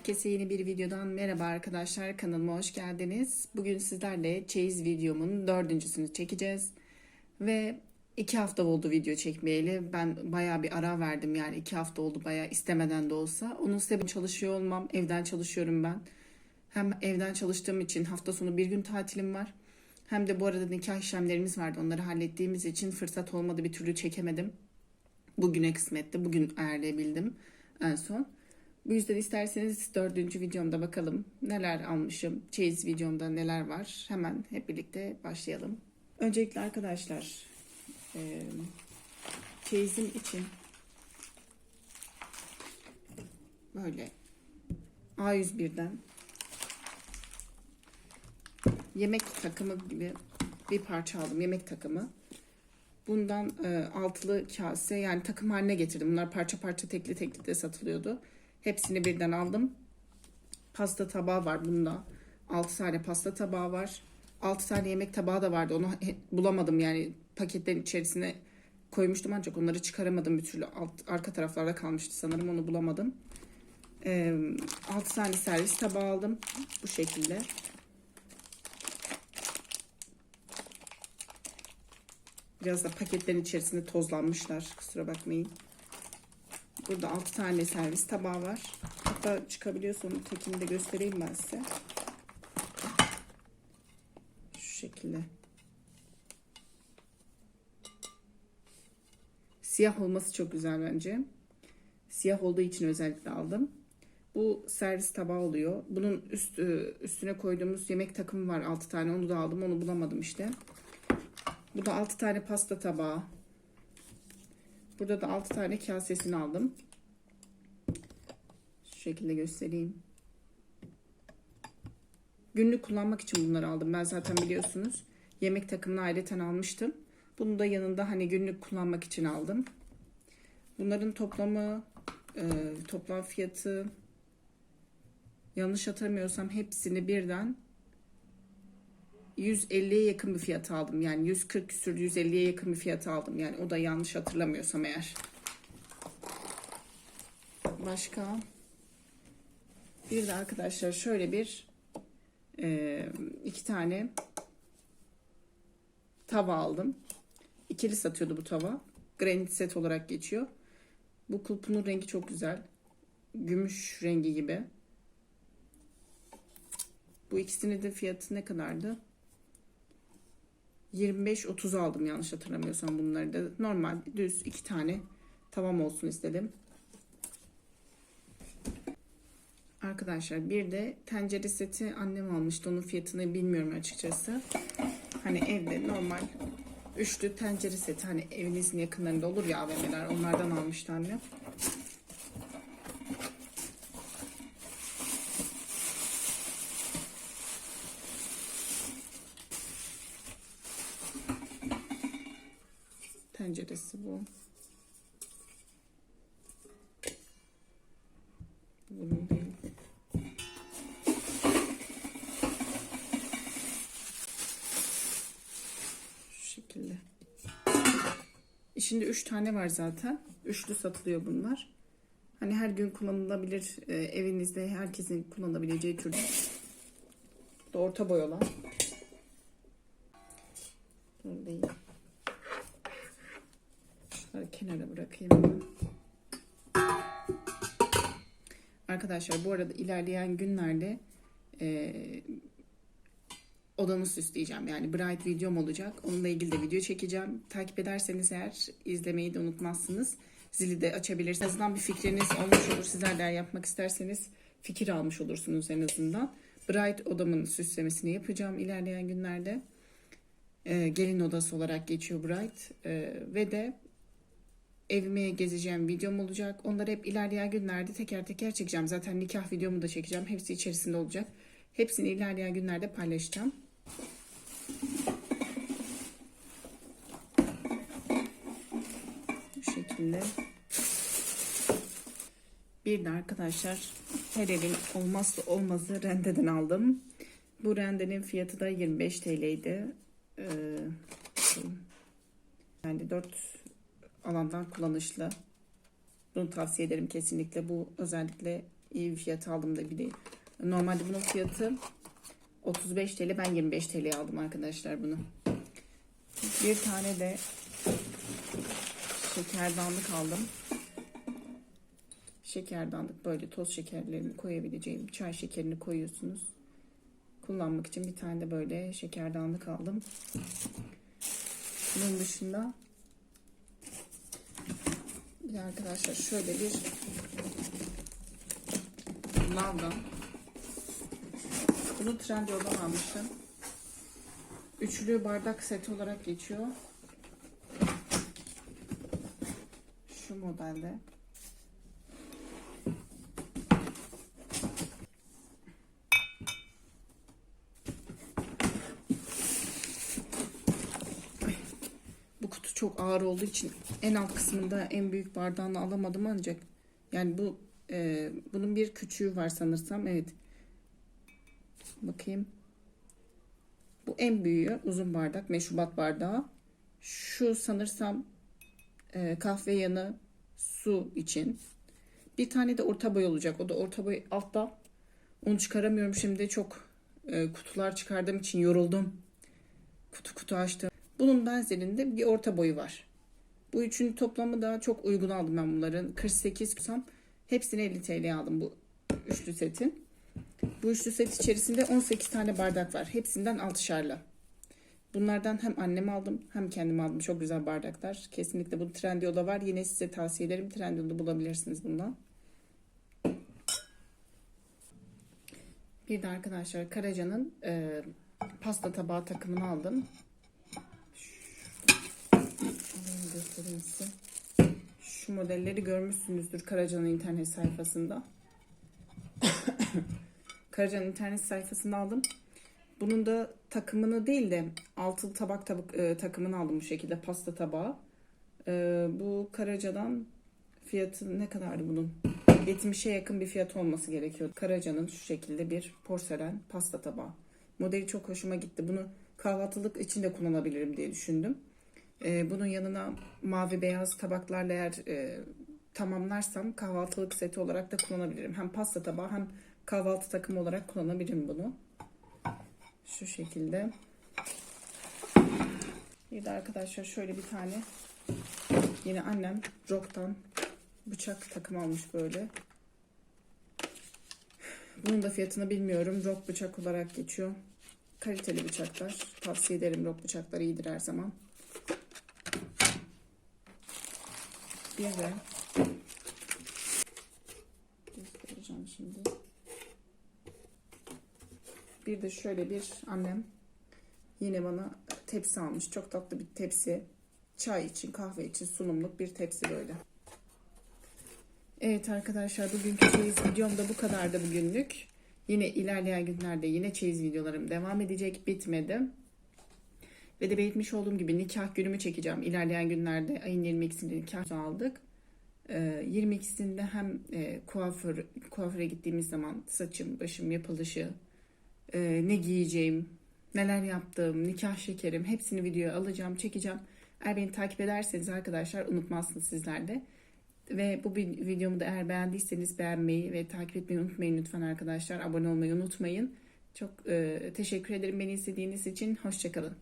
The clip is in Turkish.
Herkese yeni bir videodan merhaba arkadaşlar kanalıma hoş geldiniz. Bugün sizlerle çeyiz videomun dördüncüsünü çekeceğiz. Ve iki hafta oldu video çekmeyeli. Ben bayağı bir ara verdim yani iki hafta oldu bayağı istemeden de olsa. Onun sebebi çalışıyor olmam. Evden çalışıyorum ben. Hem evden çalıştığım için hafta sonu bir gün tatilim var. Hem de bu arada nikah işlemlerimiz vardı. Onları hallettiğimiz için fırsat olmadı bir türlü çekemedim. Bugüne kısmetti. Bugün ayarlayabildim en son. Bu yüzden isterseniz dördüncü videomda bakalım neler almışım. Çeyiz videomda neler var. Hemen hep birlikte başlayalım. Öncelikle arkadaşlar e, çeyizim için böyle A101'den yemek takımı gibi bir parça aldım. Yemek takımı. Bundan e, altılı kase yani takım haline getirdim. Bunlar parça parça tekli tekli de satılıyordu. Hepsini birden aldım. Pasta tabağı var bunda. 6 tane pasta tabağı var. 6 tane yemek tabağı da vardı. Onu bulamadım yani paketlerin içerisine koymuştum ancak onları çıkaramadım bir türlü. Alt, arka taraflarda kalmıştı sanırım onu bulamadım. Ee, 6 tane servis tabağı aldım. Bu şekilde. Biraz da paketlerin içerisinde tozlanmışlar. Kusura bakmayın. Burada 6 tane servis tabağı var. Hatta çıkabiliyorsam tekini de göstereyim ben size. Şu şekilde. Siyah olması çok güzel bence. Siyah olduğu için özellikle aldım. Bu servis tabağı oluyor. Bunun üst, üstüne koyduğumuz yemek takımı var 6 tane. Onu da aldım. Onu bulamadım işte. Bu da 6 tane pasta tabağı. Burada da 6 tane kasesini aldım. Şu şekilde göstereyim. Günlük kullanmak için bunları aldım. Ben zaten biliyorsunuz yemek takımını ayrıca almıştım. Bunu da yanında hani günlük kullanmak için aldım. Bunların toplamı e, toplam fiyatı yanlış hatırlamıyorsam hepsini birden 150'ye yakın bir fiyat aldım. Yani 140 küsür 150'ye yakın bir fiyat aldım. Yani o da yanlış hatırlamıyorsam eğer. Başka bir de arkadaşlar şöyle bir e, iki tane tava aldım. İkili satıyordu bu tava. Granit set olarak geçiyor. Bu kulpunun rengi çok güzel. Gümüş rengi gibi. Bu ikisinin de fiyatı ne kadardı? 25-30 aldım yanlış hatırlamıyorsam bunları da. Normal düz iki tane tavam olsun istedim. Arkadaşlar bir de tencere seti annem almıştı. Onun fiyatını bilmiyorum açıkçası. Hani evde normal üçlü tencere seti hani evinizin yakınlarında olur ya AVM'ler onlardan almıştı annem. Tenceresi bu. Bunun değil. Şu şekilde. İçinde üç tane var zaten. Üçlü satılıyor bunlar. Hani her gün kullanılabilir e, evinizde herkesin kullanabileceği türde. Bu da orta boy olan. Dur değil. Şunları kenara bırakayım. Arkadaşlar bu arada ilerleyen günlerde e, odamı süsleyeceğim. Yani bright videom olacak. Onunla ilgili de video çekeceğim. Takip ederseniz eğer izlemeyi de unutmazsınız. Zili de açabilirsiniz. En azından bir fikriniz olmuş olur. Sizler de yapmak isterseniz fikir almış olursunuz en azından. Bright odamın süslemesini yapacağım ilerleyen günlerde. E, gelin odası olarak geçiyor Bright. E, ve de evimi gezeceğim videom olacak. Onları hep ilerleyen günlerde teker teker çekeceğim. Zaten nikah videomu da çekeceğim. Hepsi içerisinde olacak. Hepsini ilerleyen günlerde paylaşacağım. Bu şekilde. Bir de arkadaşlar her evin olmazsa olmazı rendeden aldım. Bu rendenin fiyatı da 25 TL'ydi. Ee, yani 4 alandan kullanışlı. Bunu tavsiye ederim kesinlikle. Bu özellikle iyi bir fiyat aldım da bir de. Normalde bunun fiyatı 35 TL. Ben 25 TL aldım arkadaşlar bunu. Bir tane de şekerdanlık aldım. Şekerdanlık böyle toz şekerlerini koyabileceğim çay şekerini koyuyorsunuz. Kullanmak için bir tane de böyle şekerdanlık aldım. Bunun dışında bir arkadaşlar şöyle bir lavdan bunu Trendyol'dan almıştım. Üçlü bardak seti olarak geçiyor. Şu modelde. Çok ağır olduğu için en alt kısmında en büyük bardağını alamadım ancak yani bu e, bunun bir küçüğü var sanırsam evet. Bakayım. Bu en büyüğü uzun bardak meşrubat bardağı. Şu sanırsam e, kahve yanı su için. Bir tane de orta boy olacak. O da orta boy altta. Onu çıkaramıyorum. Şimdi çok e, kutular çıkardığım için yoruldum. Kutu kutu açtım bunun benzerinde bir orta boyu var bu üçünün toplamı da çok uygun aldım ben bunların 48 kusam hepsini 50 TL aldım bu üçlü setin bu üçlü set içerisinde 18 tane bardak var. Hepsinden altışarlı. Bunlardan hem annem aldım hem kendim aldım. Çok güzel bardaklar. Kesinlikle bu Trendyol'da var. Yine size tavsiye ederim. Trendyol'da bulabilirsiniz bundan. Bir de arkadaşlar Karaca'nın e, pasta tabağı takımını aldım. Size. Şu modelleri görmüşsünüzdür Karaca'nın internet sayfasında. Karaca'nın internet sayfasında aldım. Bunun da takımını değil de altılı tabak tabak e, takımını aldım bu şekilde pasta tabağı. E, bu Karaca'dan fiyatı ne kadardı bunun? 70'e yakın bir fiyat olması gerekiyor. Karaca'nın şu şekilde bir porselen pasta tabağı. Modeli çok hoşuma gitti. Bunu kahvaltılık için de kullanabilirim diye düşündüm. E, bunun yanına mavi beyaz tabaklarla eğer e, tamamlarsam kahvaltılık seti olarak da kullanabilirim. Hem pasta tabağı hem kahvaltı takımı olarak kullanabilirim bunu. Şu şekilde. Bir de arkadaşlar şöyle bir tane yine annem Rock'tan bıçak takım almış böyle. Bunun da fiyatını bilmiyorum. Rock bıçak olarak geçiyor. Kaliteli bıçaklar. Tavsiye ederim. Rock bıçaklar iyidir her zaman. Bir de göstereceğim şimdi. Bir de şöyle bir annem yine bana tepsi almış. Çok tatlı bir tepsi. Çay için, kahve için sunumluk bir tepsi böyle. Evet arkadaşlar bugünkü çeyiz videom da bu kadardı bugünlük. Yine ilerleyen günlerde yine çeyiz videolarım devam edecek. Bitmedi. Ve de belirtmiş olduğum gibi nikah günümü çekeceğim. İlerleyen günlerde ayın 22'sinde nikah aldık. Ee, 22'sinde hem e, kuaför, kuaföre gittiğimiz zaman saçım, başım yapılışı, e, ne giyeceğim, neler yaptığım, nikah şekerim hepsini videoya alacağım, çekeceğim. Eğer beni takip ederseniz arkadaşlar unutmazsınız sizler de. Ve bu videomu da eğer beğendiyseniz beğenmeyi ve takip etmeyi unutmayın lütfen arkadaşlar. Abone olmayı unutmayın. Çok e, teşekkür ederim beni izlediğiniz için. Hoşçakalın.